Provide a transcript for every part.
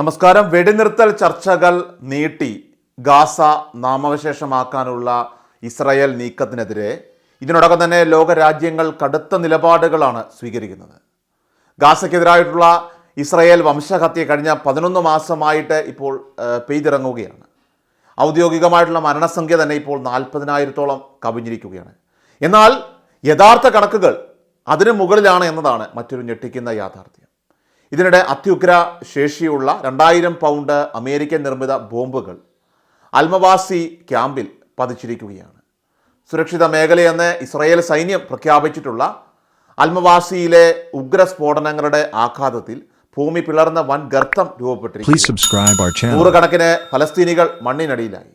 നമസ്കാരം. വെടിനിർത്തൽ ചർച്ചകൾ നീട്ടി ഗാസ നാമവിശേഷമാക്കാനുള്ള ഇസ്രായേൽ നീക്കത്തിനെതിരെ ഇതിനോടകം തന്നെ ലോകരാജ്യങ്ങൾ കടുത്ത നിലപാടുകളാണ് സ്വീകരിക്കുന്നത്. ഗാസയ്ക്കെതിരായിട്ടുള്ള ഇസ്രായേൽ വംശഹത്യ കഴിഞ്ഞ പതിനൊന്ന് മാസമായിട്ട് ഇപ്പോൾ പെയ്തിറങ്ങുകയാണ്. ഔദ്യോഗികമായിട്ടുള്ള മരണസംഖ്യ തന്നെ ഇപ്പോൾ നാൽപ്പതിനായിരത്തോളം കവിഞ്ഞിരിക്കുകയാണ്. എന്നാൽ യഥാർത്ഥ കണക്കുകൾ അതിനു മുകളിലാണ് എന്നതാണ് മറ്റൊരു ഞെട്ടിക്കുന്ന യാഥാർത്ഥ്യം. ഇതിനിടെ അത്യുഗ്ര ശേഷിയുള്ള രണ്ടായിരം പൗണ്ട് അമേരിക്കൻ നിർമ്മിത ബോംബുകൾ അൽമവാസി ക്യാമ്പിൽ പതിച്ചിരിക്കുകയാണ്. സുരക്ഷിത മേഖലയെന്ന് ഇസ്രായേൽ സൈന്യം പ്രഖ്യാപിച്ചിട്ടുള്ള അൽമവാസിയിലെ ഉഗ്ര സ്ഫോടനങ്ങളുടെ ആഘാതത്തിൽ ഭൂമി പിളർന്ന വൻ ഗർത്തം രൂപപ്പെട്ടിരിക്കുന്നു. നൂറുകണക്കിന് ഫലസ്തീനികൾ മണ്ണിനടിയിലായി.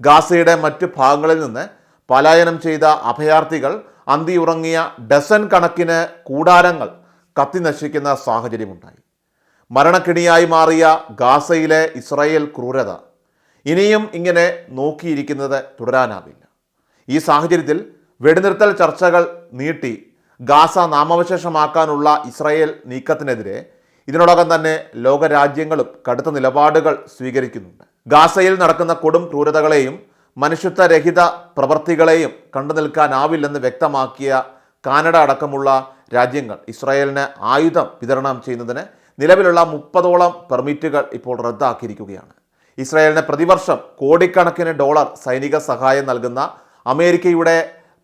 ഗാസയുടെ മറ്റു ഭാഗങ്ങളിൽ നിന്ന് പലായനം ചെയ്ത അഭയാർത്ഥികൾ അന്തിയുറങ്ങിയ ഡസൻ കണക്കിന് കൂടാരങ്ങൾ കത്തി നശിക്കുന്ന സാഹചര്യമുണ്ടായി. മരണക്കിണിയായി മാറിയ ഗാസയിലെ ഇസ്രായേൽ ക്രൂരത ഇനിയും ഇങ്ങനെ നോക്കിയിരിക്കുന്നത് തുടരാനാവില്ല. ഈ സാഹചര്യത്തിൽ വെടിനിർത്തൽ ചർച്ചകൾ നീട്ടി ഗാസ നാമവശേഷമാക്കാനുള്ള ഇസ്രായേൽ നീക്കത്തിനെതിരെ ഇതിനോടകം തന്നെ ലോകരാജ്യങ്ങളും കടുത്ത നിലപാടുകൾ സ്വീകരിക്കുന്നുണ്ട്. ഗാസയിൽ നടക്കുന്ന കൊടും ക്രൂരതകളെയും മനുഷ്യത്വരഹിത പ്രവർത്തികളെയും കണ്ടു നിൽക്കാനാവില്ലെന്ന് വ്യക്തമാക്കിയ കാനഡ അടക്കമുള്ള രാജ്യങ്ങൾ ഇസ്രായേലിന് ആയുധം വിതരണം ചെയ്യുന്നതിന് നിലവിലുള്ള മുപ്പതോളം പെർമിറ്റുകൾ ഇപ്പോൾ റദ്ദാക്കിയിരിക്കുകയാണ്. ഇസ്രായേലിന് പ്രതിവർഷം കോടിക്കണക്കിന് ഡോളർ സൈനിക സഹായം നൽകുന്ന അമേരിക്കയുടെ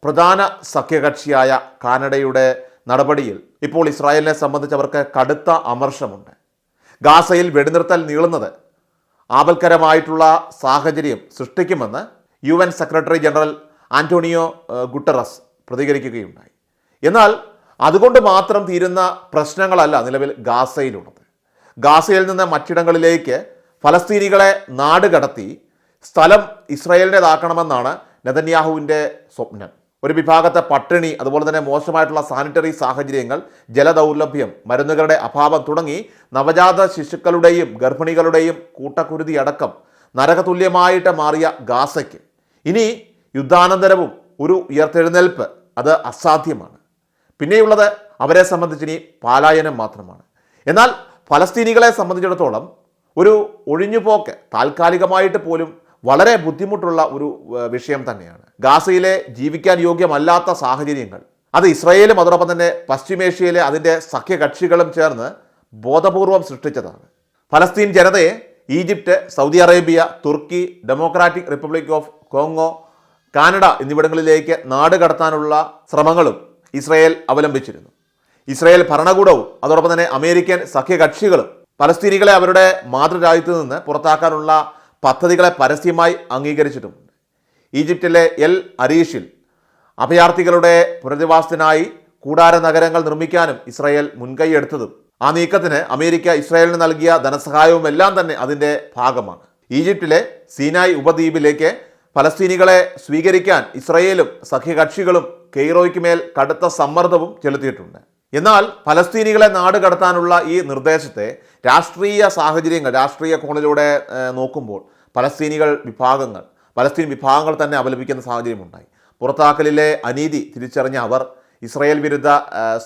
പ്രധാന സഖ്യകക്ഷിയായ കാനഡയുടെ നടപടിയിൽ ഇപ്പോൾ ഇസ്രായേലിനെ സംബന്ധിച്ച് അവർക്ക് കടുത്ത അമർഷമുണ്ട്. ഗാസയിൽ വെടിനിർത്തൽ നീളുന്നത് ആപൽക്കരമായിട്ടുള്ള സാഹചര്യം സൃഷ്ടിക്കുമെന്ന് U secretary general Antonio Guterres പ്രതികരിക്കുകയുണ്ടായി. എന്നാൽ അതുകൊണ്ട് മാത്രം തീരുന്ന പ്രശ്നങ്ങളല്ല നിലവിൽ ഗാസയിലുള്ളത്. ഗാസയിൽ നിന്ന് മറ്റിടങ്ങളിലേക്ക് ഫലസ്തീനികളെ നാട് കടത്തി സ്ഥലം ഇസ്രയേലിന്റെതാക്കണമെന്നാണ് നെതന്യാഹുവിന്റെ സ്വപ്നം. ഒരു വിഭാഗത്തെ പട്ടിണി അതുപോലെ തന്നെ മോശമായിട്ടുള്ള സാനിറ്ററി സാഹചര്യങ്ങൾ ജലദൗർലഭ്യം മരുന്നുകളുടെ അഭാവം തുടങ്ങി നവജാത ശിശുക്കളുടെയും ഗർഭിണികളുടെയും കൂട്ടക്കുരുതി അടക്കം നരകതുല്യമായിട്ട് മാറിയ ഗാസയ്ക്ക്. ഇനി യുദ്ധാനന്തരവും ഒരു ഉയർത്തെഴുന്നേൽപ്പ് അത് അസാധ്യമാണ്. പിന്നെയുള്ളത് അവരെ സംബന്ധിച്ച് ഇനി പാലായനം മാത്രമാണ്. എന്നാൽ ഫലസ്തീനികളെ സംബന്ധിച്ചിടത്തോളം ഒരു ഒഴിഞ്ഞുപോക്ക് താൽക്കാലികമായിട്ട് പോലും വളരെ ബുദ്ധിമുട്ടുള്ള ഒരു വിഷയം തന്നെയാണ്. ഗാസയിലെ ജീവിക്കാൻ യോഗ്യമല്ലാത്ത സാഹചര്യങ്ങൾ അത് ഇസ്രയേലും അതോടൊപ്പം തന്നെ പശ്ചിമേഷ്യയിലെ അതിന്റെ സഖ്യകക്ഷികളും ചേർന്ന് ബോധപൂർവം സൃഷ്ടിച്ചതാണ്. ഫലസ്തീൻ ജനതയെ Egypt Saudi Arabia Turkey democratic republic of Congo Canada എന്നിവിടങ്ങളിലേക്ക് നാട് കടത്താനുള്ള ശ്രമങ്ങളും ഇസ്രയേൽ അവലംബിച്ചിരുന്നു. ഇസ്രായേൽ ഭരണകൂടവും അതോടൊപ്പം തന്നെ അമേരിക്കൻ സഖ്യകക്ഷികളും പലസ്തീനികളെ അവരുടെ മാതൃരാജ്യത്ത് നിന്ന് പുറത്താക്കാനുള്ള പദ്ധതികളെ പരസ്യമായി അംഗീകരിച്ചിട്ടുമുണ്ട്. ഈജിപ്തിലെ എൽ അരീഷിൽ അഭയാർത്ഥികളുടെ പുനരധിവാസത്തിനായി കൂടാര നഗരങ്ങൾ നിർമ്മിക്കാനും ഇസ്രായേൽ മുൻകൈയെടുത്തതും ആ നീക്കത്തിന് അമേരിക്ക ഇസ്രായേലിന് നൽകിയ ധനസഹായവും എല്ലാം തന്നെ അതിന്റെ ഭാഗമാണ്. ഈജിപ്തിലെ സീനായ് ഉപദ്വീപിലേക്ക് ഫലസ്തീനികളെ സ്വീകരിക്കാൻ ഇസ്രായേലും സഖ്യകക്ഷികളും കെയ്റോയ്ക്ക് മേൽ കടുത്ത സമ്മർദ്ദവും ചെലുത്തിയിട്ടുണ്ട്. എന്നാൽ ഫലസ്തീനികളെ നാട് കടത്താനുള്ള ഈ നിർദ്ദേശത്തെ രാഷ്ട്രീയ സാഹചര്യങ്ങൾ രാഷ്ട്രീയ കോണിലൂടെ നോക്കുമ്പോൾ ഫലസ്തീനികൾ വിഭാഗങ്ങൾ ഫലസ്തീൻ വിഭാഗങ്ങൾ തന്നെ അപലപിക്കുന്ന സാഹചര്യമുണ്ടായി. പുറത്താക്കലിലെ അനീതി തിരിച്ചറിഞ്ഞ അവർ ഇസ്രയേൽ വിരുദ്ധ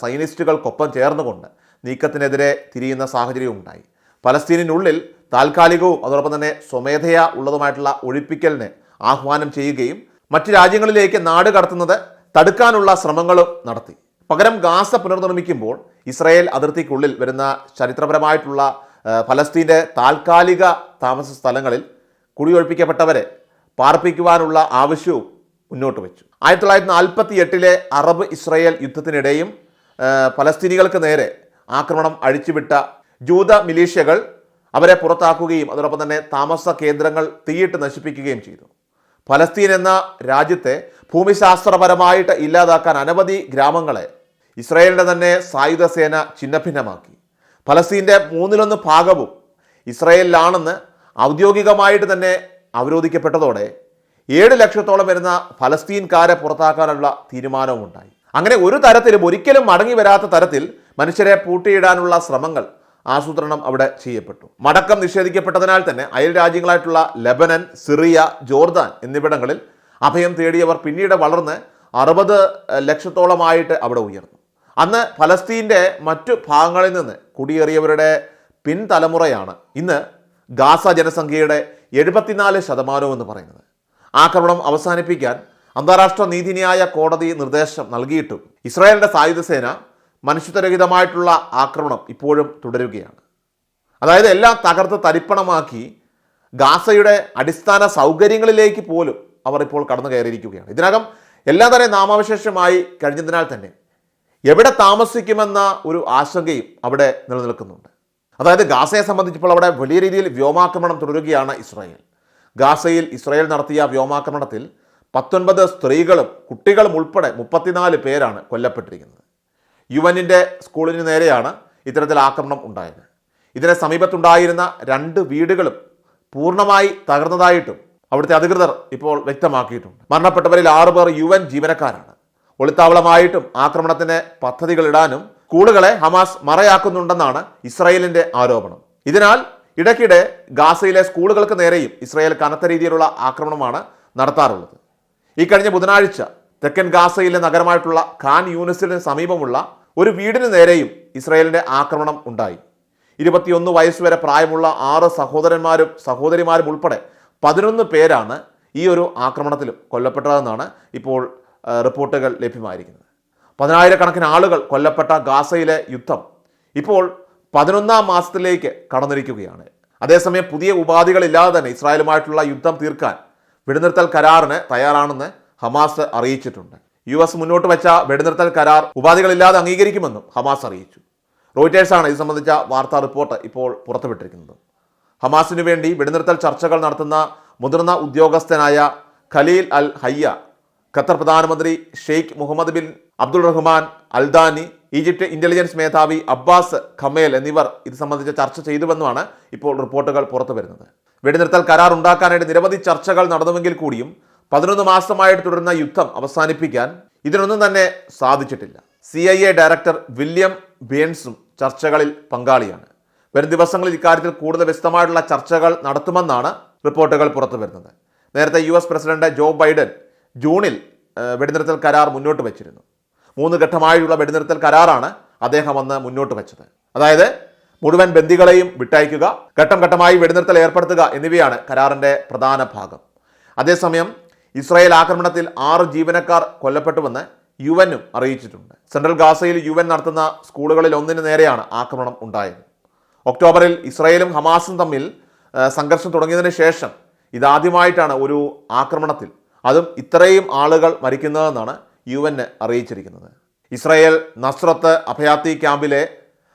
സൈനിസ്റ്റുകൾക്കൊപ്പം ചേർന്നുകൊണ്ട് നീക്കത്തിനെതിരെ തിരിയുന്ന സാഹചര്യവും ഉണ്ടായി ഫലസ്തീനിനുള്ളിൽ താൽക്കാലികവും അതോടൊപ്പം തന്നെ സ്വമേധയാ ഉള്ളതുമായിട്ടുള്ള ഒഴിപ്പിക്കലിന് ആഹ്വാനം ചെയ്യുകയും മറ്റ് രാജ്യങ്ങളിലേക്ക് നാട് കടത്തുന്നത് തടുക്കാനുള്ള ശ്രമങ്ങളും നടത്തി. പകരം ഗാസ പുനർനിർമ്മിക്കുമ്പോൾ ഇസ്രായേൽ അതിർത്തിക്കുള്ളിൽ വരുന്ന ചരിത്രപരമായിട്ടുള്ള ഫലസ്തീന്റെ താൽക്കാലിക താമസ സ്ഥലങ്ങളിൽ കുടിയൊഴിപ്പിക്കപ്പെട്ടവരെ പാർപ്പിക്കുവാനുള്ള ആവശ്യവും മുന്നോട്ട് വെച്ചു. ആയിരത്തി തൊള്ളായിരത്തി നാൽപ്പത്തി എട്ടിലെ അറബ് ഇസ്രായേൽ യുദ്ധത്തിനിടെയും ഫലസ്തീനികൾക്ക് നേരെ ആക്രമണം അഴിച്ചുവിട്ട ജൂത മിലീഷ്യകൾ അവരെ പുറത്താക്കുകയും അതോടൊപ്പം തന്നെ താമസ കേന്ദ്രങ്ങൾ തീയിട്ട് നശിപ്പിക്കുകയും ചെയ്തു. ഫലസ്തീൻ എന്ന രാജ്യത്തെ ഭൂമിശാസ്ത്രപരമായിട്ട് ഇല്ലാതാക്കാൻ അനവധി ഗ്രാമങ്ങളെ ഇസ്രായേലിന്റെ തന്നെ സായുധ സേന ചിഹ്നഭിന്നമാക്കി. ഫലസ്തീന്റെ മൂന്നിലൊന്ന് ഭാഗവും ഇസ്രായേലിലാണെന്ന് ഔദ്യോഗികമായിട്ട് തന്നെ അവരോധിക്കപ്പെട്ടതോടെ ഏഴ് ലക്ഷത്തോളം വരുന്ന ഫലസ്തീൻകാരെ പുറത്താക്കാനുള്ള തീരുമാനവുമുണ്ടായി. അങ്ങനെ ഒരു തരത്തിലും ഒരിക്കലും മടങ്ങി വരാത്ത തരത്തിൽ മനുഷ്യരെ പൂട്ടിയിടാനുള്ള ശ്രമങ്ങൾ ആസൂത്രണം അവിടെ ചെയ്യപ്പെട്ടു. മടക്കം നിഷേധിക്കപ്പെട്ടതിനാൽ തന്നെ അയൽ രാജ്യങ്ങളായിട്ടുള്ള ലെബനൻ സിറിയ ജോർദാൻ എന്നിവിടങ്ങളിൽ അഭയം തേടിയവർ പിന്നീട് വളർന്ന് അറുപത് ലക്ഷത്തോളമായിട്ട് അവിടെ ഉയർന്നു. അന്ന് ഫലസ്തീന്റെ മറ്റു ഭാഗങ്ങളിൽ നിന്ന് കുടിയേറിയവരുടെ പിൻതലമുറയാണ് ഇന്ന് ഗാസ ജനസംഖ്യയുടെ എഴുപത്തിനാല് ശതമാനവും എന്ന് പറയുന്നത്. ആക്രമണം അവസാനിപ്പിക്കാൻ അന്താരാഷ്ട്ര നീതിന്യായ കോടതി നിർദ്ദേശം നൽകിയിട്ടും ഇസ്രായേലിന്റെ സായുധ സേന മനുഷ്യത്വരഹിതമായിട്ടുള്ള ആക്രമണം ഇപ്പോഴും തുടരുകയാണ്. അതായത് എല്ലാം തകർത്ത് തരിപ്പണമാക്കി ഗാസയുടെ അടിസ്ഥാന സൗകര്യങ്ങളിലേക്ക് പോലും അവർ ഇപ്പോൾ കടന്നു കയറിയിരിക്കുകയാണ്. ഇതിനകം എല്ലാം തന്നെ നാമാവശേഷമായി കഴിഞ്ഞതിനാൽ തന്നെ എവിടെ താമസിക്കുമെന്ന ഒരു ആശങ്കയും അവിടെ നിലനിൽക്കുന്നുണ്ട്. അതായത് ഗാസയെ സംബന്ധിച്ചപ്പോൾ അവിടെ വലിയ രീതിയിൽ വ്യോമാക്രമണം തുടരുകയാണ് ഇസ്രായേൽ. ഗാസയിൽ ഇസ്രായേൽ നടത്തിയ വ്യോമാക്രമണത്തിൽ പത്തൊൻപത് സ്ത്രീകളും കുട്ടികളും ഉൾപ്പെടെ മുപ്പത്തിനാല് പേരാണ് കൊല്ലപ്പെട്ടിരിക്കുന്നത്. യുവനിന്റെ സ്കൂളിന് നേരെയാണ് ഇത്തരത്തിൽ ആക്രമണം ഉണ്ടായത്. ഇതിന് സമീപത്തുണ്ടായിരുന്ന രണ്ട് വീടുകളും പൂർണമായി തകർന്നതായിട്ടും അവിടുത്തെ അധികൃതർ ഇപ്പോൾ വ്യക്തമാക്കിയിട്ടുണ്ട്. മരണപ്പെട്ടവരിൽ ആറുപേർ യു എൻ ജീവനക്കാരാണ്. ഒളിത്താവളമായിട്ടും ആക്രമണത്തിന് പദ്ധതികൾ ഇടാനും സ്കൂളുകളെ ഹമാസ് മറയാക്കുന്നുണ്ടെന്നാണ് ഇസ്രായേലിന്റെ ആരോപണം. ഇതിനാൽ ഇടയ്ക്കിടെ ഗാസയിലെ സ്കൂളുകൾക്ക് നേരെയും ഇസ്രായേൽ കനത്ത രീതിയിലുള്ള ആക്രമണമാണ് നടത്താറുള്ളത്. ഈ കഴിഞ്ഞ ബുധനാഴ്ച തെക്കൻ ഗാസയിലെ നഗരമായിട്ടുള്ള ഖാൻ യൂണിസിന് സമീപമുള്ള ഒരു വീടിന് നേരെയും ഇസ്രയേലിന്റെ ആക്രമണം ഉണ്ടായി. ഇരുപത്തിയൊന്ന് വയസ്സുവരെ പ്രായമുള്ള ആറ് സഹോദരന്മാരും സഹോദരിമാരും ഉൾപ്പെടെ പതിനൊന്ന് പേരാണ് ഈ ഒരു ആക്രമണത്തിലും കൊല്ലപ്പെട്ടതെന്നാണ് ഇപ്പോൾ റിപ്പോർട്ടുകൾ ലഭ്യമായിരിക്കുന്നത്. പതിനായിരക്കണക്കിന് ആളുകൾ കൊല്ലപ്പെട്ട ഗാസയിലെ യുദ്ധം ഇപ്പോൾ പതിനൊന്നാം മാസത്തിലേക്ക് കടന്നിരിക്കുകയാണ്. അതേസമയം പുതിയ ഉപാധികളില്ലാതെ തന്നെ ഇസ്രായേലുമായിട്ടുള്ള യുദ്ധം തീർക്കാൻ വെടിനിർത്തൽ കരാറിന് തയ്യാറാണെന്ന് ഹമാസ് അറിയിച്ചിട്ടുണ്ട്. യു എസ് മുന്നോട്ട് വെച്ച വെടിനിർത്തൽ കരാർ ഉപാധികളില്ലാതെ അംഗീകരിക്കുമെന്നും ഹമാസ് അറിയിച്ചു. റോയിറ്റേഴ്സാണ് ഇത് സംബന്ധിച്ച വാർത്താ റിപ്പോർട്ട് ഇപ്പോൾ പുറത്തുവിട്ടിരിക്കുന്നത്. ഹമാസിനു വേണ്ടി വെടിനിർത്തൽ ചർച്ചകൾ നടത്തുന്ന മുതിർന്ന ഉദ്യോഗസ്ഥനായ ഖലീൽ അൽ ഹയ്യ ഖത്തർ പ്രധാനമന്ത്രി Sheikh Mohammed bin Abdul Rahman Al Thani Egypt intelligence മേധാവി അബ്ബാസ് ഖമേൽ എന്നിവർ ഇത് സംബന്ധിച്ച ചർച്ച ചെയ്തുവെന്നുമാണ് ഇപ്പോൾ റിപ്പോർട്ടുകൾ പുറത്തു വരുന്നത് വെടിനിർത്തൽ കരാർ ഉണ്ടാക്കാനായിട്ട് നിരവധി ചർച്ചകൾ നടന്നുവെങ്കിൽ കൂടിയും പതിനൊന്ന് മാസമായിട്ട് തുടരുന്ന യുദ്ധം അവസാനിപ്പിക്കാൻ ഇതിനൊന്നും തന്നെ സാധിച്ചിട്ടില്ല. C I A director William ബേൺസും ചർച്ചകളിൽ പങ്കാളിയാണ്. വരും ദിവസങ്ങളിൽ ഇക്കാര്യത്തിൽ കൂടുതൽ വ്യക്തമായിട്ടുള്ള ചർച്ചകൾ നടത്തുമെന്നാണ് റിപ്പോർട്ടുകൾ പുറത്തു വരുന്നത്. നേരത്തെ U S president Joe Biden ജൂണിൽ വെടിനിർത്തൽ കരാർ മുന്നോട്ട് വച്ചിരുന്നു. മൂന്ന് ഘട്ടമായുള്ള വെടിനിർത്തൽ കരാറാണ് അദ്ദേഹം അന്ന് മുന്നോട്ട് വെച്ചത്. അതായത് മുഴുവൻ ബന്ദികളെയും വിട്ടയക്കുക ഘട്ടം ഘട്ടമായി വെടിനിർത്തൽ ഏർപ്പെടുത്തുക എന്നിവയാണ് കരാറിന്റെ പ്രധാന ഭാഗം. അതേസമയം ഇസ്രായേൽ ആക്രമണത്തിൽ ആറ് ജീവനക്കാർ കൊല്ലപ്പെട്ടുവെന്ന് യു എനും അറിയിച്ചിട്ടുണ്ട്. സെൻട്രൽ ഗാസയിൽ യു എൻ നടത്തുന്ന സ്കൂളുകളിൽ ഒന്നിനു നേരെയാണ് ആക്രമണം ഉണ്ടായത്. ഒക്ടോബറിൽ ഇസ്രായേലും ഹമാസും തമ്മിൽ സംഘർഷം തുടങ്ങിയതിന് ശേഷം ഇതാദ്യമായിട്ടാണ് ഒരു ആക്രമണത്തിൽ. അതും ഇത്രയും ആളുകൾ മരിക്കുന്നതെന്നാണ് യു എൻ അറിയിച്ചിരിക്കുന്നത്. ഇസ്രായേൽ നസ്രത്ത് അഭയാത്തി ക്യാമ്പിലെ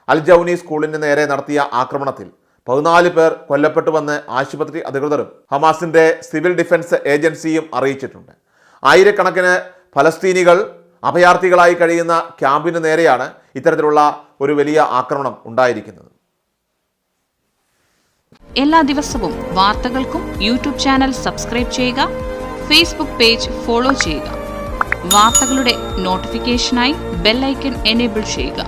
അൽ ജൗനി സ്കൂളിന് നേരെ നടത്തിയ ആക്രമണത്തിൽ പതിനാല് പേർ കൊല്ലപ്പെട്ടുവെന്ന് ആശുപത്രി അധികൃതരും ഹമാസിന്റെ സിവിൽ ഡിഫൻസ് ഏജൻസിയും അറിയിച്ചിട്ടുണ്ട്. ആയിരക്കണക്കിന് ഫലസ്തീനികൾ അഭയാർത്ഥികളായി കഴിയുന്ന ക്യാമ്പിന് നേരെയാണ് ഇത്തരത്തിലുള്ള ഒരു വലിയ ആക്രമണം ഉണ്ടായിരിക്കുന്നത്. എല്ലാ ദിവസവും വാർത്തകൾക്കും യൂട്യൂബ് ചാനൽ സബ്സ്ക്രൈബ് ചെയ്യുക ഫേസ്ബുക്ക് പേജ് ഫോളോ ചെയ്യുക. വാർത്തകളുടെ നോട്ടിഫിക്കേഷനായി ബെല്ലൈക്കൺ എനേബിൾ ചെയ്യുക.